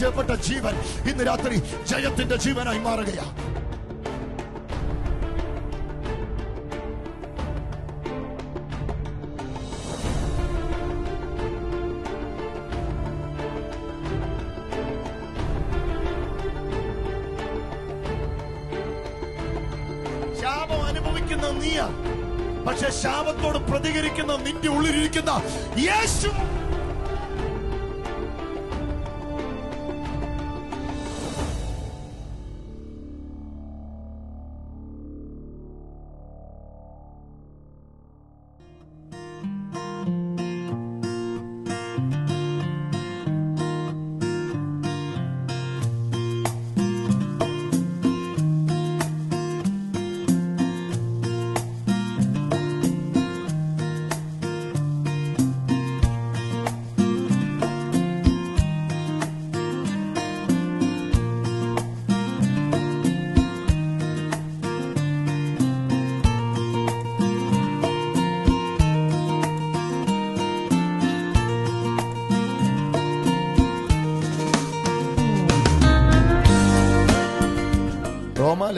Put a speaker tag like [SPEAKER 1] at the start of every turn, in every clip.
[SPEAKER 1] പരാജയപ്പെട്ട ജീവൻ ഇന്ന് രാത്രി ജയത്തിന്റെ ജീവനായി മാറുകയാ. പക്ഷെ ശാപത്തോട് പ്രതികരിക്കുന്ന നിന്റെ ഉള്ളിലിരിക്കുന്ന യേശു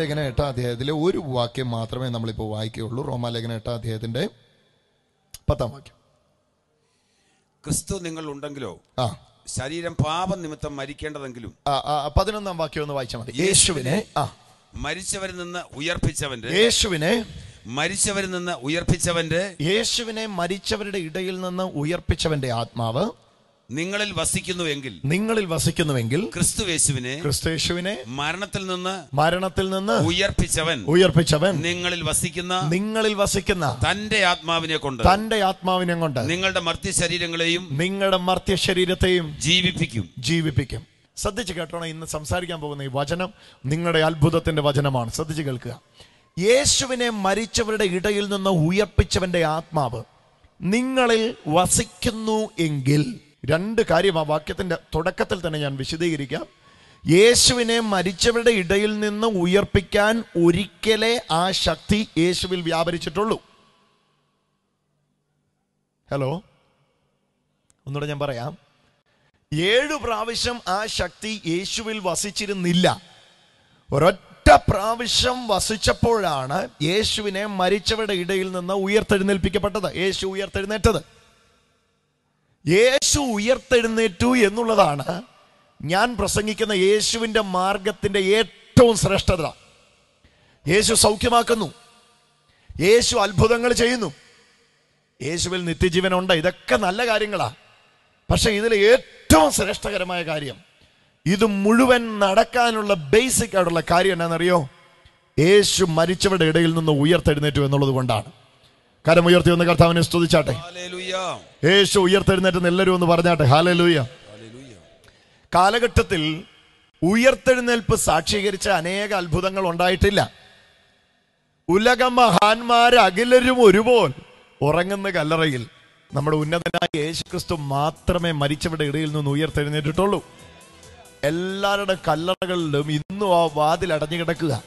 [SPEAKER 1] റോമാലേഖന എട്ടാം അധ്യായത്തിലെ ഒരു വാക്യം മാത്രമേ നമ്മളിപ്പോൾ വായിക്കുകയുള്ളൂ. റോമാലേഖന എട്ടാം അധ്യായത്തിന്റെ പത്താം വാക്യം.
[SPEAKER 2] ക്രിസ്തു നിങ്ങൾ ഉണ്ടെങ്കിലോ
[SPEAKER 1] ആ.
[SPEAKER 2] ശരീരം പാപം നിമിത്തം മരിക്കേണ്ടതെങ്കിലും.
[SPEAKER 1] പതിനൊന്നാം വാക്യം ഒന്ന് വായിച്ചാൽ മതി. യേശുവിനെ ആ.
[SPEAKER 2] മരിച്ചവരിൽ നിന്ന് ഉയർപ്പിച്ചവന്റെ
[SPEAKER 1] യേശുവിനെ
[SPEAKER 2] മരിച്ചവരിൽ നിന്ന് ഉയർപ്പിച്ചവന്റെ
[SPEAKER 1] യേശുവിനെ മരിച്ചവരുടെ ഇടയിൽ നിന്ന് ഉയർപ്പിച്ചവന്റെ ആത്മാവ്
[SPEAKER 2] നിങ്ങളിൽ വസിക്കുന്നുവെങ്കിൽ
[SPEAKER 1] നിങ്ങളിൽ വസിക്കുന്നുവെങ്കിൽ
[SPEAKER 2] ക്രിസ്തു യേശുവിനെ
[SPEAKER 1] ക്രിസ്തേശുവിനെ
[SPEAKER 2] മരണത്തിൽ നിന്ന്
[SPEAKER 1] മരണത്തിൽ നിന്ന്
[SPEAKER 2] ഉയർപ്പിച്ചവൻ.
[SPEAKER 1] ഉയർപ്പിച്ചവൻ.
[SPEAKER 2] നിങ്ങളിൽ വസിക്കുന്ന
[SPEAKER 1] നിങ്ങളിൽ വസിക്കുന്ന
[SPEAKER 2] തന്റെ ആത്മാവിനെ കൊണ്ട്
[SPEAKER 1] തന്റെ ആത്മാവിനെ കൊണ്ട്
[SPEAKER 2] നിങ്ങളുടെ മർത്യ ശരീരങ്ങളെയും
[SPEAKER 1] നിങ്ങളുടെ മർത്യ ശരീരത്തെയും
[SPEAKER 2] ജീവിപ്പിക്കും.
[SPEAKER 1] ജീവിപ്പിക്കും. ശ്രദ്ധിച്ച് കേട്ടോണം ഇന്ന് സംസാരിക്കാൻ പോകുന്ന ഈ വചനം നിങ്ങളുടെ അത്ഭുതത്തിന്റെ വചനമാണ്. ശ്രദ്ധിച്ച് കേൾക്കുക. യേശുവിനെ മരിച്ചവരുടെ ഇടയിൽ നിന്ന് ഉയർപ്പിച്ചവന്റെ ആത്മാവ് നിങ്ങളിൽ വസിക്കുന്നു എങ്കിൽ രണ്ട് കാര്യം ആ വാക്യത്തിന്റെ തുടക്കത്തിൽ തന്നെ ഞാൻ വിശദീകരിക്കാം. യേശുവിനെ മരിച്ചവരുടെ ഇടയിൽ നിന്ന് ഉയർപ്പിക്കാൻ ഒരിക്കലേ ആ ശക്തി യേശുവിൽ വ്യാപരിച്ചിട്ടുള്ളൂ. ഹലോ? ഒന്നുകൂടെ ഞാൻ പറയാം. ഏഴു പ്രാവശ്യം ആ ശക്തി യേശുവിൽ വസിച്ചിരുന്നില്ല. ഒരൊറ്റ പ്രാവശ്യം വസിച്ചപ്പോഴാണ് യേശുവിനെ മരിച്ചവരുടെ ഇടയിൽ നിന്ന് ഉയർത്തെഴുന്നേൽപ്പിക്കപ്പെട്ടത്. യേശു ഉയർത്തെഴുന്നേറ്റത്. യേശു ഉയർത്തെഴുന്നേറ്റു എന്നുള്ളതാണ് ഞാൻ പ്രസംഗിക്കുന്ന യേശുവിന്റെ മാർഗത്തിന്റെ ഏറ്റവും ശ്രേഷ്ഠത. യേശു സൗഖ്യമാക്കുന്നു. യേശു അത്ഭുതങ്ങൾ ചെയ്യുന്നു. യേശുവിൽ നിത്യജീവനുണ്ട്. ഇതൊക്കെ നല്ല കാര്യങ്ങളാണ് പക്ഷെ ഇതിൽ ഏറ്റവും ശ്രേഷ്ഠകരമായ കാര്യം ഇത് മുഴുവൻ നടക്കാനുള്ള ബേസിക് ആയിട്ടുള്ള കാര്യം എന്നാണെന്നറിയോ യേശു മരിച്ചവരുടെ ഇടയിൽ നിന്ന് ഉയർത്തെഴുന്നേറ്റു എന്നുള്ളത് കൊണ്ടാണ്. കരം ഉയർത്തി ഒന്ന് കർത്താവിനെ സ്തുതിച്ചാട്ടെ. യേശു ഉയർത്തെഴുന്നേറ്റ് എല്ലാവരും ഒന്ന് പറഞ്ഞാട്ടെ. ഹാലലൂയ. കാലഘട്ടത്തിൽ ഉയർത്തെഴുന്നേൽപ്പ് സാക്ഷീകരിച്ച അനേക അത്ഭുതങ്ങൾ ഉണ്ടായിട്ടില്ല. ഉലക മഹാന്മാർ അഖിലരും ഒരുപോൽ ഉറങ്ങുന്ന കല്ലറയിൽ നമ്മുടെ ഉന്നതനായ യേശുക്രിസ്തു മാത്രമേ മരിച്ചവരുടെ ഇടയിൽ നിന്ന് ഉയർത്തെഴുന്നേറ്റിട്ടുള്ളൂ. എല്ലാവരുടെ കല്ലറകളിലും ഇന്നും ആ വാതിൽ അടഞ്ഞു കിടക്കുക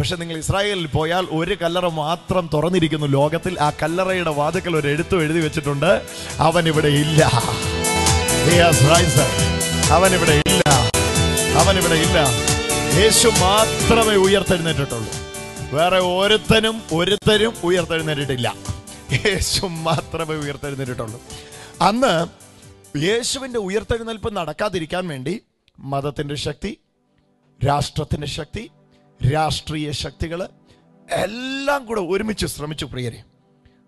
[SPEAKER 1] പക്ഷെ നിങ്ങൾ ഇസ്രായേലിൽ പോയാൽ ഒരു കല്ലറ മാത്രം തുറന്നിരിക്കുന്നു ലോകത്തിൽ. ആ കല്ലറയുടെ വാതുക്കൽ ഒരു എഴുത്തു എഴുതി വെച്ചിട്ടുണ്ട്. അവൻ ഇവിടെ ഇല്ല അവൻ ഇവിടെ ഇല്ല. അവൻ ഇവിടെ ഇല്ല. യേശു മാത്രമേ ഉയർത്തെഴുന്നേറ്റിട്ടുള്ളൂ. വേറെ ഒരുത്തനും ഒരുത്തരും ഉയർത്തെഴുന്നേറ്റിട്ടില്ല. യേശു മാത്രമേ ഉയർത്തെഴുന്നേറ്റിട്ടുള്ളൂ. അന്ന് യേശുവിന്റെ ഉയർത്തെഴുന്നേൽപ്പ് നടക്കാതിരിക്കാൻ വേണ്ടി മതത്തിന്റെ ശക്തി രാഷ്ട്രത്തിന്റെ ശക്തി രാഷ്ട്രീയ ശക്തികൾ എല്ലാം കൂടെ ഒരുമിച്ച് ശ്രമിച്ചു പ്രിയരെ.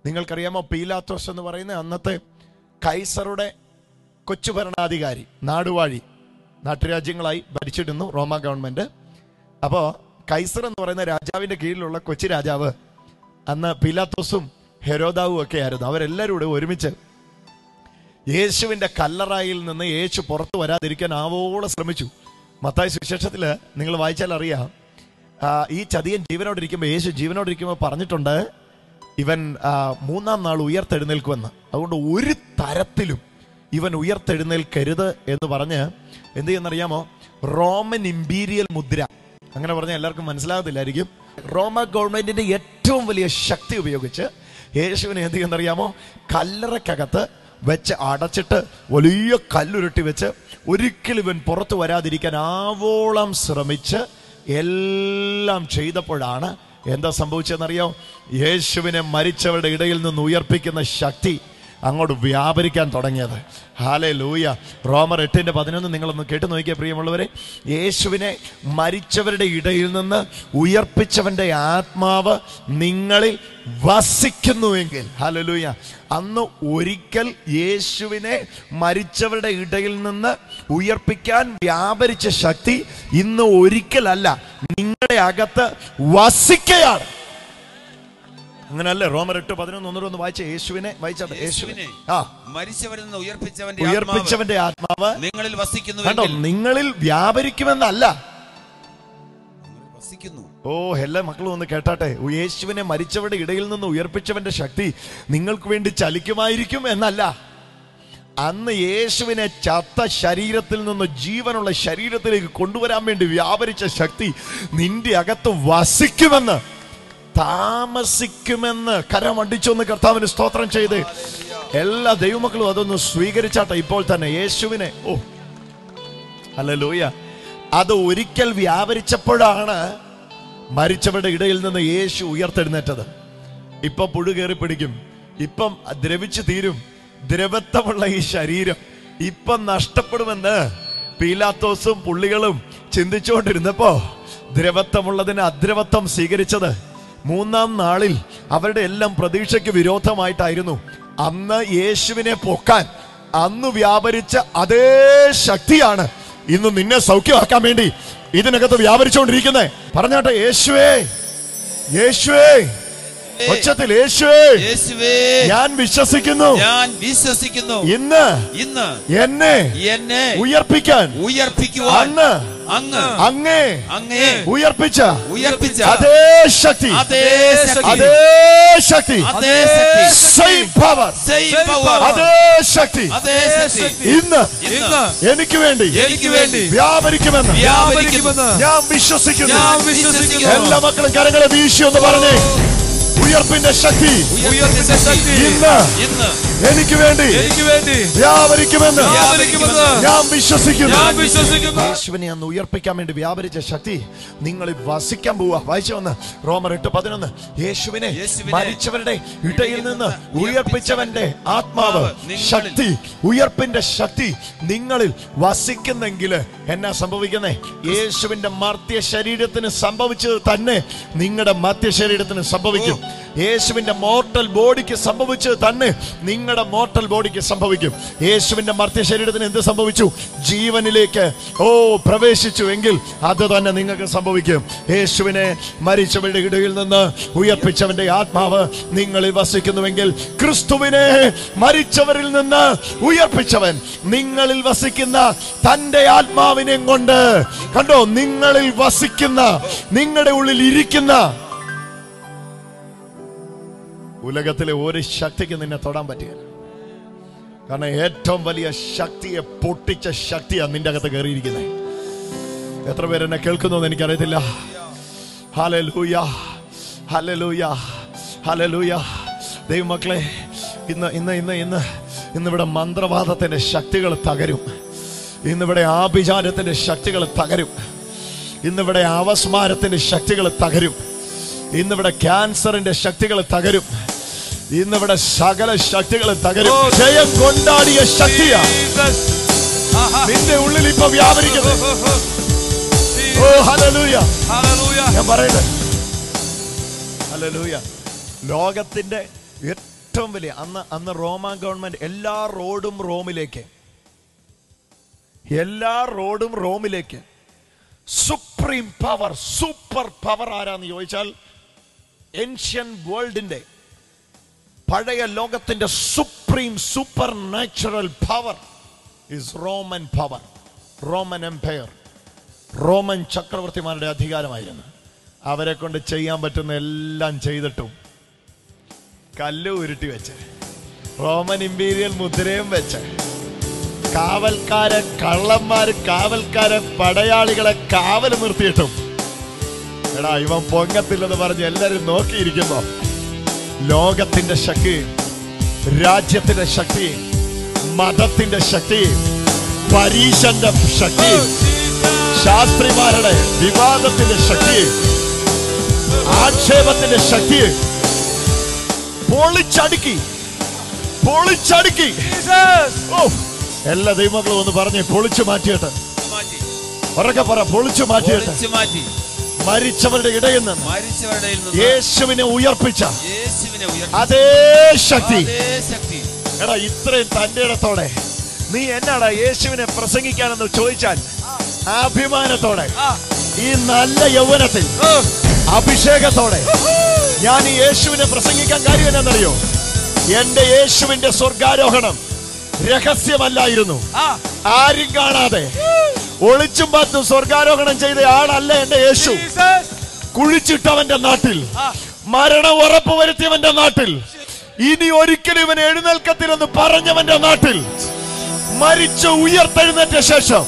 [SPEAKER 1] നിങ്ങൾക്കറിയാമോ പീലാത്തോസ് എന്ന് പറയുന്ന അന്നത്തെ കൈസറുടെ കൊച്ചു ഭരണാധികാരി നാടുവാഴി നാട്ടുരാജ്യങ്ങളായി ഭരിച്ചിടുന്നു റോമ ഗവൺമെന്റ്. അപ്പോൾ കൈസർ എന്ന് പറയുന്ന രാജാവിന്റെ കീഴിലുള്ള കൊച്ചു രാജാവ് അന്ന് പീലാത്തോസും ഹെരോദാവും ഒക്കെ ആയിരുന്നു. അവരെല്ലാവരും കൂടെ ഒരുമിച്ച് യേശുവിന്റെ കല്ലറായിൽ നിന്ന് യേശു പുറത്തു വരാതിരിക്കാൻ ആവോളം ശ്രമിച്ചു. മത്തായ സുശേഷത്തിൽ നിങ്ങൾ വായിച്ചാൽ അറിയാം ഈ ചതിയൻ ജീവനോടിരിക്കുമ്പോൾ യേശു ജീവനോടിരിക്കുമ്പോൾ പറഞ്ഞിട്ടുണ്ട് ഇവൻ മൂന്നാം നാൾ ഉയർത്തെഴുന്നേൽക്കുമെന്ന്. അതുകൊണ്ട് ഒരു തരത്തിലും ഇവൻ ഉയർത്തെഴുന്നേൽക്കരുത് എന്ന് പറഞ്ഞ് എന്ത് ചെയ്യുന്നറിയാമോ റോമൻ ഇമ്പീരിയൽ മുദ്ര. അങ്ങനെ പറഞ്ഞാൽ എല്ലാവർക്കും മനസ്സിലാകത്തില്ലായിരിക്കും. റോമ ഗവൺമെന്റിന്റെ ഏറ്റവും വലിയ ശക്തി ഉപയോഗിച്ച് യേശുവിനെ എന്ത് ചെയ്യുന്നറിയാമോ കല്ലറക്കകത്ത് വെച്ച് അടച്ചിട്ട് വലിയ കല്ലുരുട്ടി വെച്ച് ഒരിക്കലും ഇവൻ പുറത്തു വരാതിരിക്കാൻ ആവോളം ശ്രമിച്ച് എല്ലാം ചെയ്തപ്പോഴാണ് എന്താ സംഭവിച്ചതെന്നറിയോ? യേശുവിനെ മരിച്ചവരുടെ ഇടയിൽ നിന്ന് ഉയർപ്പിക്കുന്ന ശക്തി അങ്ങോട്ട് വ്യാപരിക്കാൻ തുടങ്ങിയത്. ഹാലേ ലൂയ റോമർ എട്ടിന്റെ പതിനൊന്ന് നിങ്ങളൊന്ന് കേട്ടു നോക്കിയ പ്രിയമുള്ളവരെ. യേശുവിനെ മരിച്ചവരുടെ ഇടയിൽ നിന്ന് ഉയർപ്പിച്ചവന്റെ ആത്മാവ് നിങ്ങളിൽ വസിക്കുന്നുവെങ്കിൽ. ഹലലൂയ അന്ന് ഒരിക്കൽ യേശുവിനെ മരിച്ചവരുടെ ഇടയിൽ നിന്ന് ഉയർപ്പിക്കാൻ വ്യാപരിച്ച ശക്തി ഇന്ന് ഒരിക്കലല്ല നിങ്ങളുടെ അകത്ത് വസിക്കയാണ്. അങ്ങനല്ലേ? റോമർ എട്ട് പതിനൊന്ന് ഒന്നര ഒന്ന് വായിച്ച. യേശുവിനെ വായിച്ചത് യേശുവിനെ ആ.
[SPEAKER 2] മരിച്ചവരിൽ നിന്ന് ഉയർപ്പിച്ചവന്റെ
[SPEAKER 1] ഉയർപ്പിച്ചവന്റെ ആത്മാവ്
[SPEAKER 2] നിങ്ങളിൽ
[SPEAKER 1] വസിക്കുന്നു
[SPEAKER 2] കണ്ടോ?
[SPEAKER 1] നിങ്ങളിൽ വ്യാപരിക്കുമെന്നല്ല. ഓ എല്ലാ മക്കളും ഒന്ന് കേട്ടാട്ടെ. യേശുവിനെ മരിച്ചവരുടെ ഇടയിൽ നിന്ന് ഉയർപ്പിച്ചവന്റെ ശക്തി നിങ്ങൾക്ക് വേണ്ടി ചലിക്കുമായിരിക്കും എന്നല്ല. അന്ന് യേശുവിനെ ചത്ത ശരീരത്തിൽ നിന്ന് ജീവനുള്ള ശരീരത്തിലേക്ക് കൊണ്ടുവരാൻ വേണ്ടി വ്യാപരിച്ച ശക്തി നിന്റെ അകത്ത് വസിക്കുമെന്ന്. താമസിക്കുമെന്ന് കരമണ്ടിച്ചൊന്ന് കർത്താവിന് സ്തോത്രം ചെയ്ത്. എല്ലാ ദൈവമക്കളും അതൊന്ന് സ്വീകരിച്ചാട്ടെ. ഇപ്പോൾ തന്നെ യേശുവിനെ ഓ അല്ലലൂയ അത് ഒരിക്കൽ വ്യാപരിച്ചപ്പോഴാണ് മരിച്ചവരുടെ ഇടയിൽ നിന്ന് യേശു ഉയർത്തെഴുന്നേറ്റത്. ഇപ്പൊ പുഴു കയറി പിടിക്കും. ഇപ്പം ദ്രവിച്ചു തീരും. ദ്രവത്വമുള്ള ഈ ശരീരം ഇപ്പം നഷ്ടപ്പെടുമെന്ന് പീലാത്തോസും പുള്ളികളും ചിന്തിച്ചുകൊണ്ടിരുന്നപ്പോ ദ്രവത്വമുള്ളതിന് അദ്രവത്വം സ്വീകരിച്ചത് മൂന്നാം നാളിൽ അവരുടെ എല്ലാം പ്രതീക്ഷയ്ക്ക് വിരോധമായിട്ടായിരുന്നു. അന്ന് യേശുവിനെ പൊക്കാൻ അന്ന് വ്യാപരിച്ച അതേ ശക്തിയാണ് ഇന്ന് നിന്നെ സൗഖ്യമാക്കാൻ വേണ്ടി ഇതിനകത്ത് വ്യാപരിച്ചുകൊണ്ടിരിക്കുന്നേ പറഞ്ഞാട്ടെ യേശുവേ യേശുവേ. ഒച്ചത്തിൽ യേശുവേ!
[SPEAKER 2] യേശുവേ.
[SPEAKER 1] ഞാൻ വിശ്വസിക്കുന്നു.
[SPEAKER 2] ഞാൻ വിശ്വസിക്കുന്നു.
[SPEAKER 1] ഇന്ന്
[SPEAKER 2] ഇന്ന്
[SPEAKER 1] എന്നെ
[SPEAKER 2] എന്നെ
[SPEAKER 1] ഉയർപ്പിക്കാൻ
[SPEAKER 2] ഉയർപ്പിക്കുവാൻ
[SPEAKER 1] അന്ന്
[SPEAKER 2] അങ്ങ്
[SPEAKER 1] അങ്ങേ
[SPEAKER 2] അങ്ങേ
[SPEAKER 1] ഉയർപ്പിച്ച
[SPEAKER 2] ഉയർപ്പിച്ച
[SPEAKER 1] അതേ ശക്തി
[SPEAKER 2] അതേ
[SPEAKER 1] അതേ ശക്തി
[SPEAKER 2] അതേ ശക്തി.
[SPEAKER 1] സെയിം പവർ
[SPEAKER 2] Same പവർ
[SPEAKER 1] അതേ ശക്തി.
[SPEAKER 2] അതേ ശക്തി.
[SPEAKER 1] ഇന്ന്
[SPEAKER 2] ഇന്ന്
[SPEAKER 1] എനിക്ക് വേണ്ടി
[SPEAKER 2] എനിക്ക് വേണ്ടി
[SPEAKER 1] വ്യാപരിക്കുമെന്ന്
[SPEAKER 2] വ്യാപരിക്കുമെന്ന്
[SPEAKER 1] ഞാൻ വിശ്വസിക്കുന്നു.
[SPEAKER 2] ഞാൻ വിശ്വസിക്കുന്നു.
[SPEAKER 1] എല്ലാ മക്കളും കരങ്ങളെ വീശി എന്ന് പറഞ്ഞേ. ഉയർപ്പിന്റെ ശക്തി.
[SPEAKER 2] ഉയർപ്പിച്ച ശക്തി.
[SPEAKER 1] ഇന്ന്
[SPEAKER 2] ഇന്ന്
[SPEAKER 1] എനിക്ക് വേണ്ടി
[SPEAKER 3] എനിക്ക് വേണ്ടി
[SPEAKER 1] വ്യാപരിക്കുമെന്ന്
[SPEAKER 3] വ്യാപരിക്കുമെന്ന്
[SPEAKER 1] ഞാൻ വിശ്വസിക്കുന്നു.
[SPEAKER 3] ഞാൻ വിശ്വസിക്കുന്നു.
[SPEAKER 1] യേശുവിനെ അന്ന് ഉയർപ്പിക്കാൻ വേണ്ടി വ്യാപരിച്ച ശക്തി നിങ്ങളിൽ വസിക്കാൻ പോവുക. വായിച്ചു വന്ന് റോമർ എട്ട് പതിനൊന്ന്. യേശുവിനെ
[SPEAKER 2] യേശുവിനെ
[SPEAKER 1] മരിച്ചവരുടെ ഇടയിൽ നിന്ന് ഉയർപ്പിച്ചവന്റെ ആത്മാവ് ശക്തി ഉയർപ്പിന്റെ ശക്തി നിങ്ങളിൽ വസിക്കുന്നെങ്കിൽ എന്നാ സംഭവിക്കുന്നേ? യേശുവിന്റെ മർത്യ ശരീരത്തിന് സംഭവിച്ചത് തന്നെ നിങ്ങളുടെ മർത്യ ശരീരത്തിന് സംഭവിക്കും യേശുവിന്റെ മോർട്ടൽ ബോഡിക്ക് സംഭവിച്ചത് തന്നെ നിങ്ങളുടെ മോർട്ടൽ ബോഡിക്ക് സംഭവിക്കും. യേശുവിന്റെ മർത്യ ശരീരത്തിന് എന്ത് സംഭവിച്ചു? ജീവനിലേക്ക് ഓ പ്രവേശിച്ചു എങ്കിൽ അത് തന്നെ നിങ്ങൾക്ക് സംഭവിക്കും. യേശുവിനെ മരിച്ചവരുടെ ഇടയിൽ നിന്ന് ഉയർപ്പിച്ചവന്റെ ആത്മാവ് നിങ്ങളിൽ വസിക്കുന്നുവെങ്കിൽ ക്രിസ്തുവിനെ മരിച്ചവരിൽ നിന്ന് ഉയർപ്പിച്ചവൻ നിങ്ങളിൽ വസിക്കുന്ന തന്റെ ആത്മാവിനെ കൊണ്ട് കണ്ടോ? നിങ്ങളിൽ വസിക്കുന്ന നിങ്ങളുടെ ഉള്ളിൽ ഇരിക്കുന്ന ഉലകത്തിലെ ഒരു ശക്തിക്ക് നിന്നെ തൊടാൻ പറ്റുകയില്ല. കാരണം ഏറ്റവും വലിയ ശക്തിയെ പൊട്ടിച്ച ശക്തിയാണ് നിന്റെ അകത്ത് കയറിയിരിക്കുന്നത്. എത്ര പേര് എന്നെ കേൾക്കുന്നു എനിക്കറിയത്തില്ല. ഹലലൂയ ഹലലൂയ ഹലലൂയ ദൈവമക്കളെ ഇന്ന് ഇന്ന് ഇന്ന് ഇന്ന് ഇന്നിവിടെ മന്ത്രവാദത്തിന്റെ ശക്തികൾ തകരും. ഇന്നിവിടെ ആഭിചാരത്തിന്റെ ശക്തികൾ തകരും. ഇന്നിവിടെ അവസ്മാരത്തിന്റെ ശക്തികൾ തകരും. ഇന്നിവിടെ ക്യാൻസറിന്റെ ശക്തികൾ തകരും. ഇന്നിവിടെ സകല ശക്തികൾ തകരും. ജയം കൊണ്ടാടിയ ശക്തിയാ. നിന്റെ ഉള്ളിൽ ഇപ്പൊ വ്യാപരിക്കുന്നത് ഓ ഹലലൂയ. ഞാൻ പറയട്ടെ? ഹലലൂയ ലോകത്തിന്റെ ഏറ്റവും വലിയ അന്ന് അന്ന് റോമ ഗവൺമെന്റ് എല്ലാ റോഡും റോമിലേക്ക്. എല്ലാ റോഡും റോമിലേക്ക്. സുപ്രീം പവർ സൂപ്പർ പവർ ആരാന്ന് ചോദിച്ചാൽ ഏൻഷ്യൻ വേൾഡിന്റെ പഴയ ലോകത്തിന്റെ supreme super natural power is Roman power Roman empire Roman ചക്രവർത്തിമാരുടെ അധികാരമായിരുന്നു. അവരെ കൊണ്ട് ചെയ്യാൻ പറ്റുന്ന എല്ലാം ചെയ്തിട്ടും കല്ല് ഉരുട്ടി വെച്ച് റോമൻ ഇമ്പീരിയൽ മുദ്രയും വെച്ച് കാവൽക്കാരെ കള്ളന്മാര് കാവൽക്കാരെ പടയാളികളെ കാവൽ നിർത്തിയിട്ടും. എടാ ഇവൻ പൊങ്ങത്തില്ലെന്ന് പറഞ്ഞ് എല്ലാരും നോക്കിയിരിക്കുമ്പോ ലോകത്തിന്റെ ശക്തി രാജ്യത്തിന്റെ ശക്തി മതത്തിന്റെ ശക്തി പരീശന്റെ ശക്തി ശാസ്ത്രിമാരുടെ വിവാദത്തിന്റെ ശക്തി ആക്ഷേപത്തിന്റെ ശക്തി. പൊളിച്ചടുക്കി പൊളിച്ചടുക്കി. എല്ലാ ദൈവങ്ങളും ഒന്ന് പറഞ്ഞ് പൊളിച്ചു മാറ്റിയിട്ട്.
[SPEAKER 3] മാറ്റി
[SPEAKER 1] ഉറക്കെ പറ പൊളിച്ചു മാറ്റിയിട്ട്.
[SPEAKER 3] മാറ്റി.
[SPEAKER 1] മരിച്ചവരുടെ ഇടയിൽ നിന്ന്
[SPEAKER 3] മരിച്ചവരുടെ
[SPEAKER 1] യേശുവിനെ ഉയർപ്പിച്ച
[SPEAKER 3] യേശുവിനെ
[SPEAKER 1] അതേ ശക്തി. എടാ ഇത്രയും തന്റെ ഇടത്തോടെ നീ എന്നാടാ യേശുവിനെ പ്രസംഗിക്കാനെന്ന് ചോദിച്ചാൽ? അഭിമാനത്തോടെ. ഈ നല്ല യൗവനത്തിൽ അഭിഷേകത്തോടെ ഞാൻ ഈ യേശുവിനെ പ്രസംഗിക്കാൻ കാര്യം എന്നാണെന്നറിയോ എന്റെ യേശുവിന്റെ സ്വർഗാരോഹണം രഹസ്യമല്ലായിരുന്നു. ആരും കാണാതെ ഒളിച്ചും പാത്തും സ്വർഗാരോഹണം ചെയ്ത ആളല്ല എന്റെ യേശു. കുഴിച്ചിട്ടവന്റെ നാട്ടിൽ. മരണം ഉറപ്പ് വരുത്തിയവന്റെ നാട്ടിൽ. ഇനി ഒരിക്കലും ഇവൻ എഴുന്നേൽക്കത്തില്ലെന്ന് പറഞ്ഞവന്റെ നാട്ടിൽ. മരിച്ചു ഉയർത്തെഴുന്നേറ്റ ശേഷം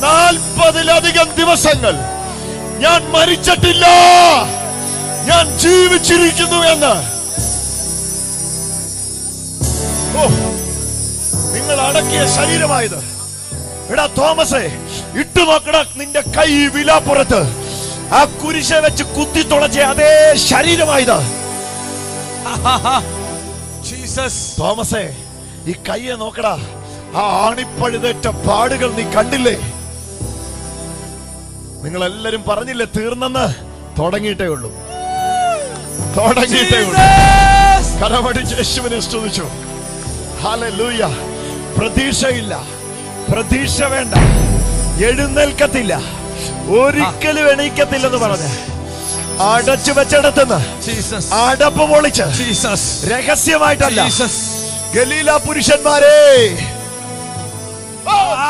[SPEAKER 1] നാൽപ്പതിലധികം ദിവസങ്ങൾ ഞാൻ മരിച്ചിട്ടില്ല. ഞാൻ ജീവിച്ചിരിക്കുന്നു എന്ന്. നിങ്ങൾ അടക്കിയ ശരീരമായത്. എടാ തോമസേ ഇട്ടു നോക്കടാ നിന്റെ കൈ വിലാപ്പുറത്ത്. ആ കുരിശെ വെച്ച് കുത്തി തുളച്ച അതേ ശരീരമായത്.
[SPEAKER 3] ജീസസ്.
[SPEAKER 1] തോമസേ ഈ കയ്യെ നോക്കടാ ആ ആണിപ്പഴുതേറ്റ പാടുകൾ നീ കണ്ടില്ലേ? നിങ്ങൾ എല്ലാരും പറഞ്ഞില്ലേ തീർന്നെന്ന്? തുടങ്ങിയിട്ടേ ഉള്ളൂ. തുടങ്ങിയിട്ടേ ഉള്ളൂ. കരമടിച്ച് യേശുവിനെ സ്തുതിച്ചു. ഹാലൂയ പ്രതീക്ഷയില്ല. പ്രതീക്ഷ വേണ്ട. എഴുന്നേൽക്കത്തില്ല. ഒരിക്കലും എണീക്കത്തില്ലെന്ന് പറഞ്ഞ അടച്ചു വെച്ചിടത്തുനിന്ന് അടപ്പ് പൊളിച്ച് രഹസ്യമായിട്ടല്ല. ഗലീല പുരുഷന്മാരെ.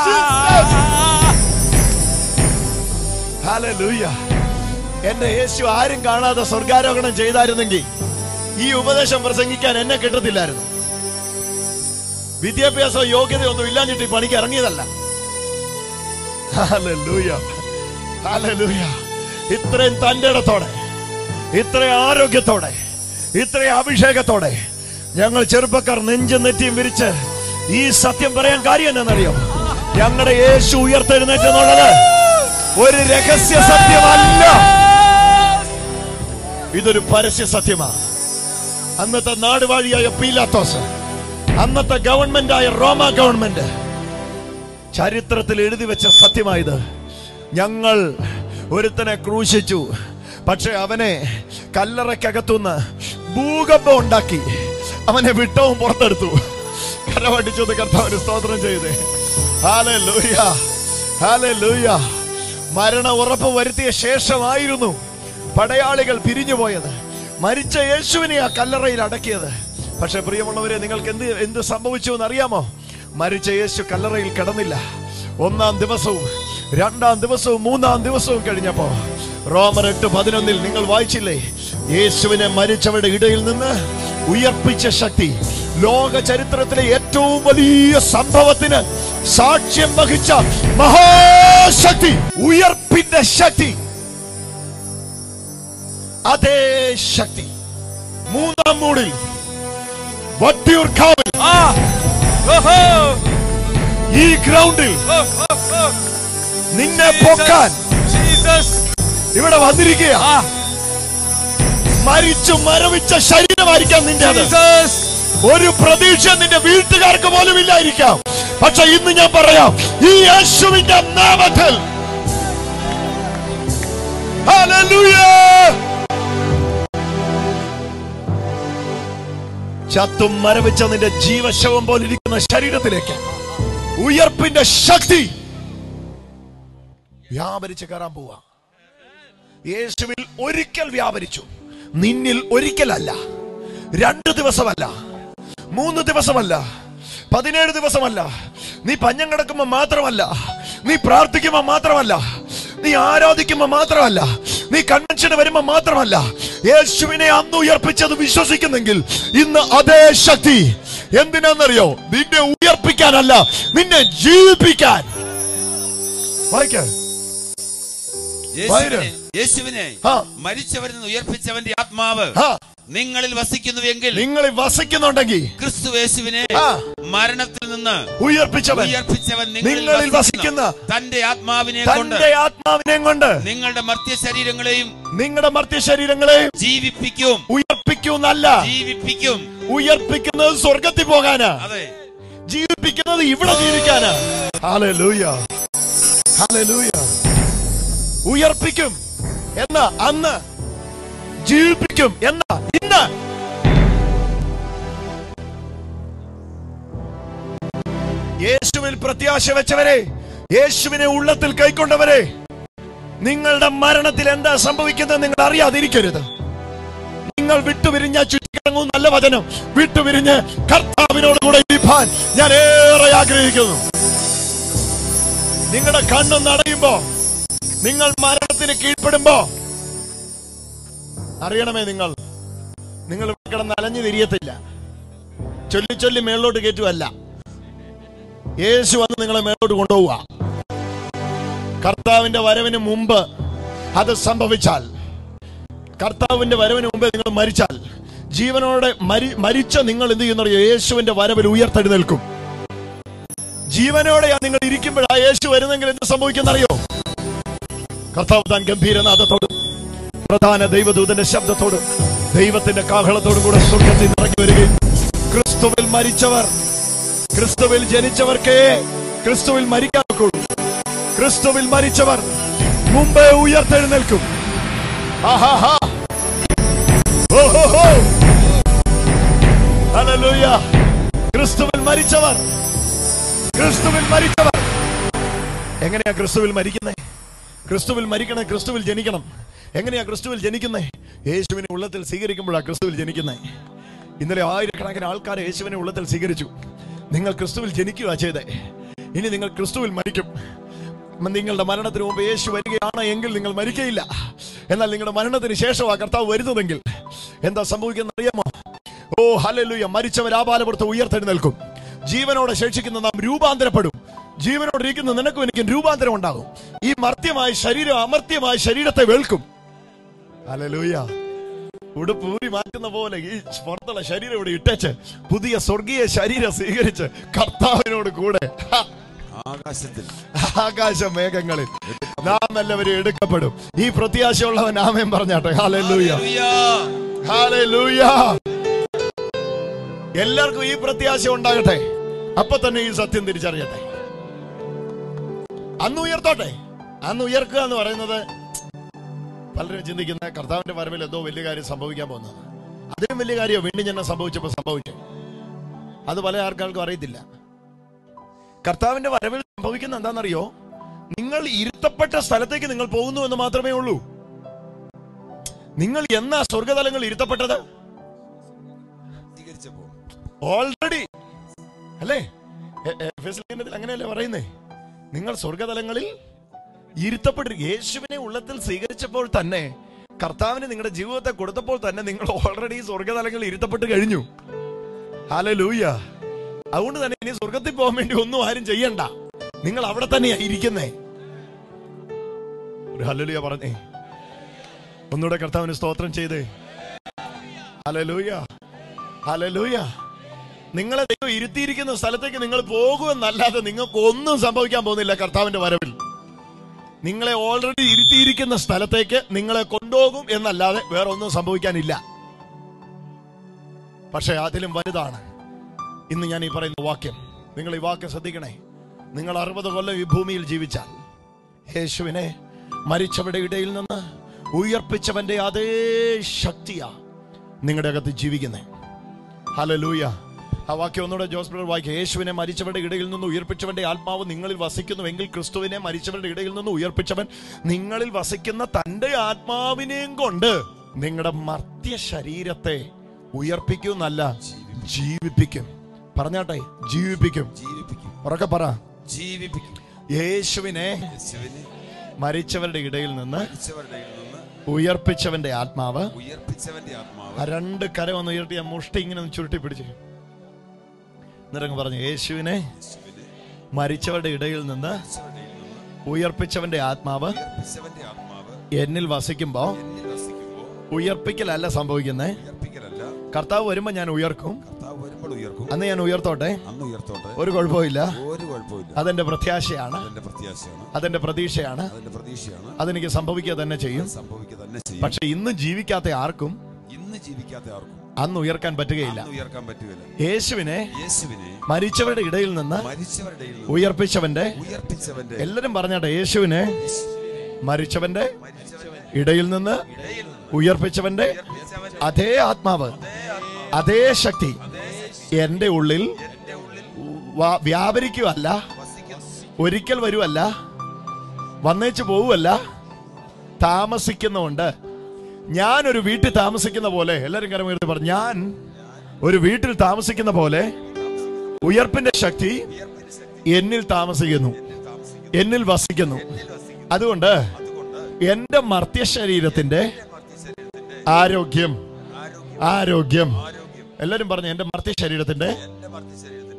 [SPEAKER 1] Jesus. Hallelujah. എന്റെ യേശു ആരും കാണാതെ സ്വർഗാരോഹണം ചെയ്തായിരുന്നെങ്കിൽ ഈ ഉപദേശം പ്രസംഗിക്കാൻ എന്നെ കിട്ടത്തില്ലായിരുന്നു. വിദ്യാഭ്യാസ യോഗ്യതയൊന്നും ഇല്ലാഞ്ഞിട്ട് ഈ പണിക്ക് ഇറങ്ങിയതല്ല. ഇത്രയും തന്റെ ഇടത്തോടെ ഇത്രയും ആരോഗ്യത്തോടെ ഇത്രയും അഭിഷേകത്തോടെ ഞങ്ങൾ ചെറുപ്പക്കാർ നെഞ്ചും നെറ്റിയും വിരിച്ച് ഈ സത്യം പറയാൻ കാര്യം എന്നറിയോ ഞങ്ങളുടെ യേശു ഉയർത്തെഴുന്നേറ്റെന്നുള്ളത് ഒരു രഹസ്യ സത്യമല്ല. ഇതൊരു പരസ്യ സത്യമാണ് അന്നത്തെ നാടുവാഴിയായ പീലാത്തോസ് അന്നത്തെ ഗവൺമെന്റായ റോമ ഗവൺമെന്റ് ചരിത്രത്തിൽ എഴുതി വെച്ച സത്യമായത്. ഞങ്ങൾ ഒരുത്തനെ ക്രൂശിച്ചു. പക്ഷെ അവനെ കല്ലറയ്ക്കകത്തുനിന്ന് ഭൂകമ്പം ഉണ്ടാക്കി. അവനെ വിട്ടവും പുറത്തെടുത്തു. കരവടിച്ചത് കർത്താവിന് സ്തോത്രം ചെയ്തേ. ഹാലേ ലൂയ ഹാലേ ലൂയ മരണ ഉറപ്പ് വരുത്തിയ ശേഷമായിരുന്നു പടയാളികൾ പിരിഞ്ഞുപോയത്. മരിച്ച യേശുവിനെ ആ കല്ലറയിൽ അടക്കിയത്. പക്ഷെ പ്രിയമുള്ളവരെ നിങ്ങൾക്ക് എന്ത് എന്ത് സംഭവിച്ചു എന്ന് അറിയാമോ? മരിച്ച യേശു കല്ലറയിൽ കിടന്നില്ല. ഒന്നാം ദിവസവും രണ്ടാം ദിവസവും മൂന്നാം ദിവസവും കഴിഞ്ഞപ്പോ റോമർ എട്ട് പതിനൊന്നിൽ നിങ്ങൾ വായിച്ചില്ലേ? യേശുവിനെ മരിച്ചവരുടെ ഇടയിൽ നിന്ന് ഉയർപ്പിച്ച ശക്തി ലോക ചരിത്രത്തിലെ ഏറ്റവും വലിയ സംഭവത്തിന് സാക്ഷ്യം വഹിച്ച മഹാശക്തി ഉയർപ്പിന്റെ ശക്തി. അതേ ശക്തി. മൂന്നാം മൂടിൽ വട്ടിയൂർക്കാവിൽ. ഈ ഗ്രൗണ്ടിൽ നിന്നെ പൊക്കാൻ ഇവിടെ വന്നിരിക്കുക മരിച്ചു മരവിച്ച ശരീരമായിരിക്കാം നിന്റെ ഒരു പ്രതീക്ഷ നിന്റെ വീട്ടുകാർക്ക് പോലും ഇല്ലായിരിക്കാം. പക്ഷെ ഇന്ന് ഞാൻ പറയാം ഈ യേശുവിന്റെ നാമത്തിൽ. Hallelujah! ചത്തും മരവിച്ച നിന്റെ ജീവശവം പോലെ ഇരിക്കുന്ന ശരീരത്തിലേക്ക്. ഉയർപ്പിന്റെ ശക്തി വ്യാപരിച്ച് കയറാൻ പോവാ. യേശുവിൽ ഒരിക്കൽ വ്യാപരിച്ചു. നിന്നിൽ ഒരിക്കലല്ല. രണ്ടു ദിവസമല്ല. മൂന്ന് ദിവസമല്ല. പതിനേഴ് ദിവസമല്ല. നീ പഞ്ഞം കിടക്കുമ്പോ മാത്രമല്ല. നീ പ്രാർത്ഥിക്കുമ്പോ മാത്രമല്ല. നീ ആരാധിക്കുമ്പോ മാത്രമല്ല. നീ കൺവെൻഷന് വരുമ്പോ മാത്രമല്ല. യേശുവിനെ അന്ന് ഉയർപ്പിച്ചത് വിശ്വസിക്കുന്നെങ്കിൽ ഇന്ന് അതേ ശക്തി എന്തിനാന്നറിയോ നിന്നെ ഉയർപ്പിക്കാനല്ല നിന്നെ ജീവിപ്പിക്കാൻ. വായിക്ക.
[SPEAKER 3] യേശുവിനെ
[SPEAKER 4] മരിച്ചവരിൽ നിന്ന് ഉയർപ്പിച്ചവന്റെ ആത്മാവ് നിങ്ങളിൽ വസിക്കുന്നുവെങ്കിൽ
[SPEAKER 1] നിങ്ങൾ വസിക്കുന്നുണ്ടെങ്കിൽ
[SPEAKER 4] ക്രിസ്തു യേശുവിനെ മരണത്തിൽ നിന്ന്
[SPEAKER 1] ഉയർപ്പിച്ചവൻ
[SPEAKER 4] ഉയർപ്പിച്ചവൻ
[SPEAKER 1] നിങ്ങളിൽ വസിക്കുന്ന
[SPEAKER 4] തന്റെ ആത്മാവിനെ കൊണ്ട്
[SPEAKER 1] ആത്മാവിനെ കൊണ്ട്
[SPEAKER 4] നിങ്ങളുടെ മർത്യ ശരീരങ്ങളെയും
[SPEAKER 1] നിങ്ങളുടെ മർത്യ ശരീരങ്ങളെയും
[SPEAKER 4] ജീവിപ്പിക്കും.
[SPEAKER 1] ഉയർപ്പിക്കും അല്ല
[SPEAKER 4] ജീവിപ്പിക്കും.
[SPEAKER 1] ഉയർപ്പിക്കുന്നത് സ്വർഗത്തിൽ പോകാനാ.
[SPEAKER 4] അതെ.
[SPEAKER 1] ജീവിപ്പിക്കുന്നത് ഇവിടെ ജീവിക്കാനാ. Hallelujah hallelujah ഉയർപ്പിക്കും. എന്ന അന്ന് ജീവിപ്പിക്കും എന്ന ഇന്ന്. യേശുവിൽ പ്രത്യാശ വെച്ചവരെ യേശുവിനെ ഉള്ളത്തിൽ കൈക്കൊണ്ടവരെ നിങ്ങളുടെ മരണത്തിൽ എന്താ സംഭവിക്കുന്നത് നിങ്ങൾ അറിയാതിരിക്കരുത്. നിങ്ങൾ വിട്ടുപിരിഞ്ഞ ചുറ്റിക്കിടങ്ങും നല്ല വചനം. വിട്ടുപിരിഞ്ഞ് കർത്താവിനോട് കൂടെ ഇരിപ്പാൻ ഞാൻ ഏറെ ആഗ്രഹിക്കുന്നു. നിങ്ങളുടെ കണ്ണ് നടയുമ്പോ നിങ്ങൾ മരണത്തിന് കീഴ്പ്പെടുമ്പോ അറിയണമേ നിങ്ങൾ. നിങ്ങൾ കിടന്ന് അലഞ്ഞു തിരിയത്തില്ല. ചൊല്ലി ചൊല്ലി മേളിലോട്ട് കയറ്റുമല്ല യേശു വന്ന് നിങ്ങളെ മേലോട്ട് കൊണ്ടുപോവുക. കർത്താവിന്റെ വരവിന് മുമ്പ് അത് സംഭവിച്ചാൽ കർത്താവിന്റെ വരവിന് മുമ്പേ നിങ്ങൾ മരിച്ചാൽ ജീവനോടെ മരി മരിച്ച നിങ്ങൾ എന്ത് ചെയ്യുന്നറിയോ? യേശുവിന്റെ വരവിൽ ഉയർത്തെഴുന്നേൽക്കും. ജീവനോടെയാ നിങ്ങൾ ഇരിക്കുമ്പോഴാ യേശു വരുന്നെങ്കിൽ എന്ത് സംഭവിക്കുന്നറിയോ? കർത്താവ് താൻ ഗംഭീരനാഥത്തോടും പ്രധാന ദൈവദൂതന്റെ ശബ്ദത്തോടും ദൈവത്തിന്റെ കാഹളത്തോടും കൂടെ സ്വർഗത്തിൽ ഇറങ്ങി വരികയും ക്രിസ്തുവിൽ മരിച്ചവർ ക്രിസ്തുവിൽ ജനിച്ചവർക്കേ ക്രിസ്തുവിൽ മരിക്കാൻ കൂടും ക്രിസ്തുവിൽ മരിച്ചവർ മുമ്പേ ഉയർത്തെഴുന്നേൽക്കും. ക്രിസ്തുവിൽ മരിച്ചവർ ക്രിസ്തുവിൽ മരിച്ചവർ. എങ്ങനെയാ ക്രിസ്തുവിൽ മരിക്കുന്നേ? ക്രിസ്തുവിൽ മരിക്കണം ക്രിസ്തുവിൽ ജനിക്കണം. എങ്ങനെയാ ക്രിസ്തുവിൽ ജനിക്കുന്നേ? യേശുവിനെ ഉള്ളത്തിൽ സ്വീകരിക്കുമ്പോഴാണ് ക്രിസ്തുവിൽ ജനിക്കുന്നേ. ഇന്നലെ ആയിരക്കണക്കിന് ആൾക്കാർ യേശുവിനെ ഉള്ളത്തിൽ സ്വീകരിച്ചു. നിങ്ങൾ ക്രിസ്തുവിൽ ജനിക്കുക ചെയ്തേ. ഇനി നിങ്ങൾ ക്രിസ്തുവിൽ മരിക്കും. നിങ്ങളുടെ മരണത്തിന് മുമ്പ് യേശു വരികയാണ് എങ്കിൽ നിങ്ങൾ മരിക്കയില്ല. എന്നാൽ നിങ്ങളുടെ മരണത്തിന് ശേഷമാ കർത്താവ് വരുന്നതെങ്കിൽ എന്താ സംഭവിക്കുന്നത് അറിയാമോ ഓ ഹലലുയ മരിച്ചവർ ആപാലപുറത്ത് ഉയർത്തെഴുന്നേൽക്കും. ജീവനോടെ ശേഷിക്കുന്ന നാം രൂപാന്തരപ്പെടും. ജീവനോടെ ഇരിക്കുന്ന നിനക്കും എനിക്കും രൂപാന്തരം ഉണ്ടാകും. ഈ മർത്യമായ ശരീരം അമർത്യമായ ശരീരത്തെ വെൽക്കും അലലൂയ ഉടുപ്പ് ഊരി മാറ്റുന്ന പോലെ ഈ പുറത്തുള്ള ശരീരം ഇവിടെ ഇട്ടേച്ച് പുതിയ സ്വർഗീയ ശരീരം സ്വീകരിച്ച് കർത്താവിനോട് കൂടെ.
[SPEAKER 4] ആകാശത്തിൽ.
[SPEAKER 1] ആകാശ മേഘങ്ങളിൽ നാം എല്ലാവരും എടുക്കപ്പെടും. ഈ പ്രത്യാശയുള്ളവൻ ആമേൻ പറഞ്ഞാട്ടെ. ഹാലൂയ. ഹാലൂയ എല്ലാവർക്കും ഈ പ്രത്യാശ ഉണ്ടാകട്ടെ. അപ്പൊ തന്നെ ഈ സത്യം തിരിച്ചറിയട്ടെ. അന്ന് ഉയർത്തോട്ടെ. അന്ന് ഉയർക്കുക എന്ന് പറയുന്നത് പലരും ചിന്തിക്കുന്ന കർത്താവിന്റെ വരവിൽ എന്തോ വലിയ കാര്യം സംഭവിക്കാൻ പോകുന്നത്. അതിലും വലിയ കാര്യം വീണ്ടും ഞാൻ സംഭവിച്ചപ്പോൾ സംഭവിച്ചു. അത് പല ആൾക്കാർക്കും അറിയത്തില്ല. കർത്താവിന്റെ വരവിൽ സംഭവിക്കുന്ന എന്താണെന്നറിയോ? നിങ്ങൾ ഇരുത്തപ്പെട്ട സ്ഥലത്തേക്ക് നിങ്ങൾ പോകുന്നു എന്ന് മാത്രമേ ഉള്ളൂ. നിങ്ങൾ എന്നാ സ്വർഗതലങ്ങൾ ഇരുത്തപ്പെട്ടത്? ഓൾറെഡി അല്ലേ? അങ്ങനെയല്ലേ പറയുന്നേ? നിങ്ങൾ സ്വർഗതലങ്ങളിൽ ഇരുത്തപ്പെട്ടു യേശുവിനെ ഉള്ളത്തിൽ സ്വീകരിച്ചപ്പോൾ തന്നെ കർത്താവിന് നിങ്ങളുടെ ജീവിതത്തെ കൊടുത്തപ്പോൾ തന്നെ നിങ്ങൾ ഓൾറെഡി സ്വർഗതലങ്ങളിൽ ഇരുത്തപ്പെട്ട് കഴിഞ്ഞു. ഹലോ ലൂയ അതുകൊണ്ട് തന്നെ ഇനി സ്വർഗത്തിൽ പോകാൻ വേണ്ടി ഒന്നും ആരും ചെയ്യണ്ട. നിങ്ങൾ അവിടെ തന്നെയാ ഇരിക്കുന്നേ. ഒരു ഹല്ലേലൂയ പറഞ്ഞേ. ഒന്നുകൂടെ കർത്താവിന് സ്തോത്രം ചെയ്തേ. ഹലലൂയ ഹല്ലേലൂയ നിങ്ങളെ ദൈവം ഇരുത്തിയിരിക്കുന്ന സ്ഥലത്തേക്ക് നിങ്ങൾ പോകുമെന്നല്ലാതെ നിങ്ങൾക്ക് ഒന്നും സംഭവിക്കാൻ പോകുന്നില്ല കർത്താവിന്റെ വരവിൽ. നിങ്ങളെ ഓൾറെഡി ഇരുത്തിയിരിക്കുന്ന സ്ഥലത്തേക്ക് നിങ്ങളെ കൊണ്ടുപോകും എന്നല്ലാതെ വേറെ ഒന്നും സംഭവിക്കാനില്ല. പക്ഷെ അതിലും വലുതാണ്. ഇന്ന് ഞാൻ ഈ പറയുന്ന വാക്യം. നിങ്ങൾ ഈ വാക്യം ശ്രദ്ധിക്കണേ. നിങ്ങൾ അറുപത് കൊല്ലം ഈ ഭൂമിയിൽ ജീവിച്ചാൽ യേശുവിനെ മരിച്ചവരുടെ ഇടയിൽ നിന്ന് ഉയർപ്പിച്ചവന്റെ അതേ ശക്തിയാ നിങ്ങളുടെ അകത്ത് ജീവിക്കുന്നേ. ഹലലൂയ ആ വാക്യം ഒന്നുകൂടെ ജോസ് ബ്രദർ വായിക്കുക യേശുവിനെ മരിച്ചവരുടെ ഇടയിൽ നിന്ന് ഉയർപ്പിച്ചവന്റെ ആത്മാവ് നിങ്ങളിൽ വസിക്കുന്നു എങ്കിൽ ക്രിസ്തുവിനെ മരിച്ചവരുടെ ഇടയിൽ നിന്ന് ഉയർപ്പിച്ചവൻ നിങ്ങളിൽ വസിക്കുന്ന തന്റെ ആത്മാവിനെയും കൊണ്ട് നിങ്ങളുടെ മർത്യ ശരീരത്തെ ഉയർപ്പിക്കുന്നല്ല ജീവിപ്പിക്കും. പറഞ്ഞാട്ടെ ജീവിപ്പിക്കും. ഉറക്കെ പറ.
[SPEAKER 4] ജീവിപ്പിക്കും.
[SPEAKER 1] യേശുവിനെ മരിച്ചവരുടെ ഇടയിൽ നിന്ന് ഉയർപ്പിച്ചവന്റെ ആത്മാവ്.
[SPEAKER 4] ഉയർപ്പിച്ചവന്റെ ആത്മാവ്.
[SPEAKER 1] രണ്ട് കര ഒന്ന് ഉയർത്തി മുഷ്ടി ഇങ്ങനെ ചുരുട്ടി പിടിച്ച്. എന്നിട്ടങ്ങ് പറഞ്ഞു യേശുവിനെ മരിച്ചവരുടെ ഇടയിൽ നിന്ന് ഉയർപ്പിച്ചവന്റെ ആത്മാവ് എന്നിൽ വസിക്കുമ്പോ ഉയർപ്പിക്കലല്ല സംഭവിക്കുന്നേ. കർത്താവ് വരുമ്പോ ഞാൻ ഉയർക്കും. അന്ന് ഞാൻ ഉയർത്തോട്ടെ? ഒരു കുഴപ്പമില്ല അതെന്റെ പ്രത്യാശയാണ്.
[SPEAKER 4] അതെന്റെ
[SPEAKER 1] പ്രതീക്ഷയാണ്. അതെനിക്ക് സംഭവിക്കുക തന്നെ ചെയ്യും. പക്ഷെ ഇന്ന് ജീവിക്കാത്ത ആർക്കും
[SPEAKER 4] ഇന്ന് ജീവിക്കാത്ത ആർക്കും
[SPEAKER 1] അന്ന് ഉയർക്കാൻ പറ്റുകയില്ല.
[SPEAKER 4] ഉയർക്കാൻ പറ്റുകയില്ല.
[SPEAKER 1] യേശുവിനെ
[SPEAKER 4] യേശുവിനെ
[SPEAKER 1] മരിച്ചവരുടെ ഇടയിൽ നിന്ന്
[SPEAKER 4] മരിച്ചവരുടെ
[SPEAKER 1] ഉയർപ്പിച്ചവന്റെ
[SPEAKER 4] ഉയർപ്പിച്ചവന്റെ
[SPEAKER 1] എല്ലാരും പറഞ്ഞാട്ടെ യേശുവിനെ മരിച്ചവന്റെ ഇടയിൽ നിന്ന് ഉയർപ്പിച്ചവന്റെ അതേ ആത്മാവ് അതേ ശക്തി എന്റെ ഉള്ളിൽ വ്യാപരിക്കുവല്ല ഒരിക്കൽ വരുവല്ല വന്നേച്ച് പോവുമല്ല താമസിക്കുന്നുണ്ട് ഞാനൊരു വീട്ടിൽ താമസിക്കുന്ന പോലെ എല്ലാരും കരം ഉയർത്തി പറഞ്ഞു ഞാൻ ഒരു വീട്ടിൽ താമസിക്കുന്ന പോലെ ഉയർപ്പിന്റെ ശക്തി എന്നിൽ താമസിക്കുന്നു എന്നിൽ വസിക്കുന്നു. അതുകൊണ്ട് എന്റെ മർത്യ ശരീരത്തിന്റെ ആരോഗ്യം ആരോഗ്യം. എല്ലാരും പറഞ്ഞു എന്റെ മർത്യ ശരീരത്തിന്റെ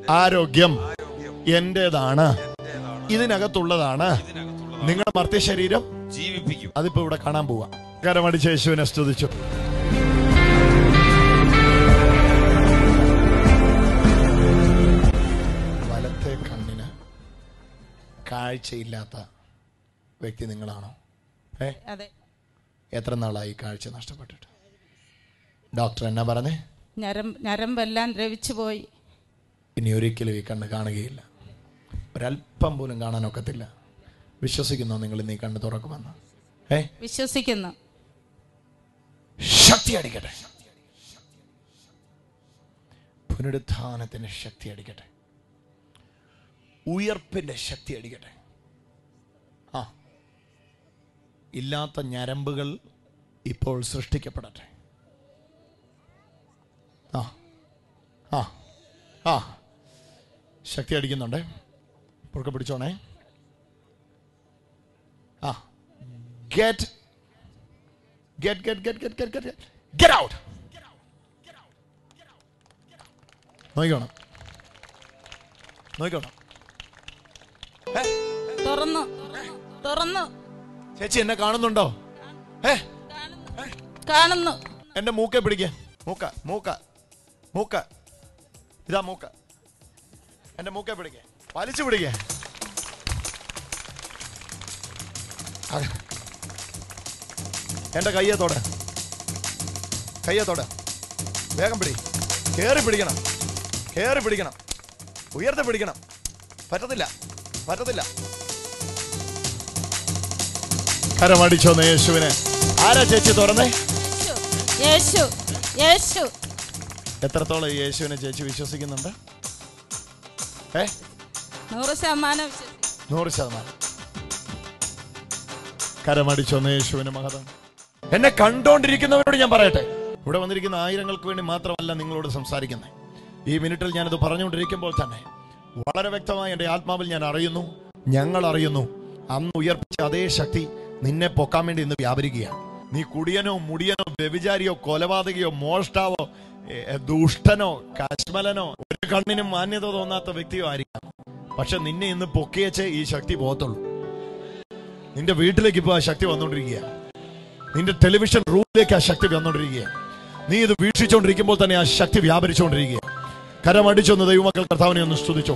[SPEAKER 1] ആരോഗ്യം എന്റേതാണ് ഇതിനകത്തുള്ളതാണ്. നിങ്ങളുടെ മർത്യ ശരീരം
[SPEAKER 4] ജീവിപ്പിക്കും.
[SPEAKER 1] അതിപ്പോ ഇവിടെ കാണാൻ പോവാ. കരമടിച്ച യേശുവിനെ സ്തുതിച്ചു. വലത്തെ കണ്ണിന് കാഴ്ചയില്ലാത്ത വ്യക്തി നിങ്ങളാണോ? ഏ? എത്ര നാളായി കാഴ്ച നഷ്ടപ്പെട്ടിട്ട്? ഡോക്ടർ എന്നാ പറഞ്ഞേ?
[SPEAKER 5] ഞരം ഞരമ്പെല്ലാം ദ്രവിച്ചു പോയി.
[SPEAKER 1] ഇനി ഒരിക്കലും ഈ കണ്ണ് കാണുകയില്ല. ഒരല്പം പോലും കാണാനൊക്കത്തില്ല വിശ്വസിക്കുന്നോ നിങ്ങൾ ഇന്ന് ഈ കണ്ണ് തുറക്കുമെന്ന്? ഏ?
[SPEAKER 5] വിശ്വസിക്കുന്നു.
[SPEAKER 1] ശക്തി അടിക്കട്ടെ. പുനരുത്ഥാനത്തിന് ശക്തി അടിക്കട്ടെ. ഉയർപ്പിന്റെ ശക്തി അടിക്കട്ടെ. ആ ഇല്ലാത്ത ഞരമ്പുകൾ ഇപ്പോൾ സൃഷ്ടിക്കപ്പെടട്ടെ. ആ ആ ആ. ശക്തി അടിക്കുന്നുണ്ടേ. പുറക്കെ പിടിച്ചോണേ. ആ get Get, get, get, get, get, get, get. Get out! നോക്കണം നോക്കണം
[SPEAKER 5] തുറന്നു. തുറന്നു.
[SPEAKER 1] ചേച്ചി എന്നെ കാണുന്നുണ്ടോ?
[SPEAKER 5] കാണുന്നു.
[SPEAKER 1] എന്റെ മൂക്കെ പിടിക്ക. മൂക്ക മൂക്ക. മൂക്ക. ഇതാ മൂക്ക. എന്റെ മൂക്കെ പിടിക്ക. വലിച്ചു പിടിക്ക. എന്റെ കയ്യെ തൊട. കയ്യെ തൊട. വേഗം പിടി. കയറി പിടിക്കണം. കയറി പിടിക്കണം. ഉയർത്തി പിടിക്കണം. പറ്റത്തില്ല. പറ്റത്തില്ല. കരമടിച്ചോന്ന് യേശുവിനെ. ആരാ ചേച്ചി തുറന്നേ?
[SPEAKER 5] യേശു. യേശു. യേശു.
[SPEAKER 1] എത്രത്തോളം യേശുവിനെ ചേച്ചി വിശ്വസിക്കുന്നുണ്ട്? ഏ?
[SPEAKER 5] നൂറ് ശതമാനം.
[SPEAKER 1] നൂറ് ശതമാനം. കരമടിച്ചൊന്ന് യേശുവിന് മഹതം എന്നെ കണ്ടോണ്ടിരിക്കുന്നവരോട് ഞാൻ പറയട്ടെ? ഇവിടെ വന്നിരിക്കുന്ന ആയിരങ്ങൾക്ക് വേണ്ടി മാത്രമല്ല നിങ്ങളോട് സംസാരിക്കുന്നത് ഈ മിനിറ്റിൽ ഞാനത് പറഞ്ഞുകൊണ്ടിരിക്കുമ്പോൾ തന്നെ വളരെ വ്യക്തമായി എന്റെ ആത്മാവിൽ ഞാൻ അറിയുന്നു ഞങ്ങൾ അറിയുന്നു. അന്ന് ഉയർപ്പിച്ച അതേ ശക്തി നിന്നെ പൊക്കാൻ വേണ്ടി ഇന്ന് വ്യാപരിക്കുകയാണ്. നീ കുടിയനോ മുടിയനോ വ്യഭിചാരിയോ കൊലപാതകയോ മോഷ്ടാവോ ദുഷ്ടനോ കശ്മലനോ ഒരു കണ്ണിനും മാന്യത തോന്നാത്ത വ്യക്തിയോ ആയിരിക്കാം. പക്ഷെ നിന്നെ ഇന്ന് പൊക്കിയച്ചേ ഈ ശക്തി പോകത്തുള്ളൂ. നിന്റെ വീട്ടിലേക്ക് ഇപ്പൊ ആ ശക്തി വന്നുകൊണ്ടിരിക്കുക നിന്റെ ടെലിവിഷൻ റൂമിലേക്ക് ആ ശക്തി വന്നുകൊണ്ടിരിക്കുകയാണ് നീ ഇത് വീക്ഷിച്ചുകൊണ്ടിരിക്കുമ്പോൾ തന്നെ ആ ശക്തി വ്യാപരിച്ചുകൊണ്ടിരിക്കുക കരമടിച്ചൊന്ന് ദൈവമക്കൾ കർത്താവിനെ ഒന്ന് സ്തുതിച്ചോ.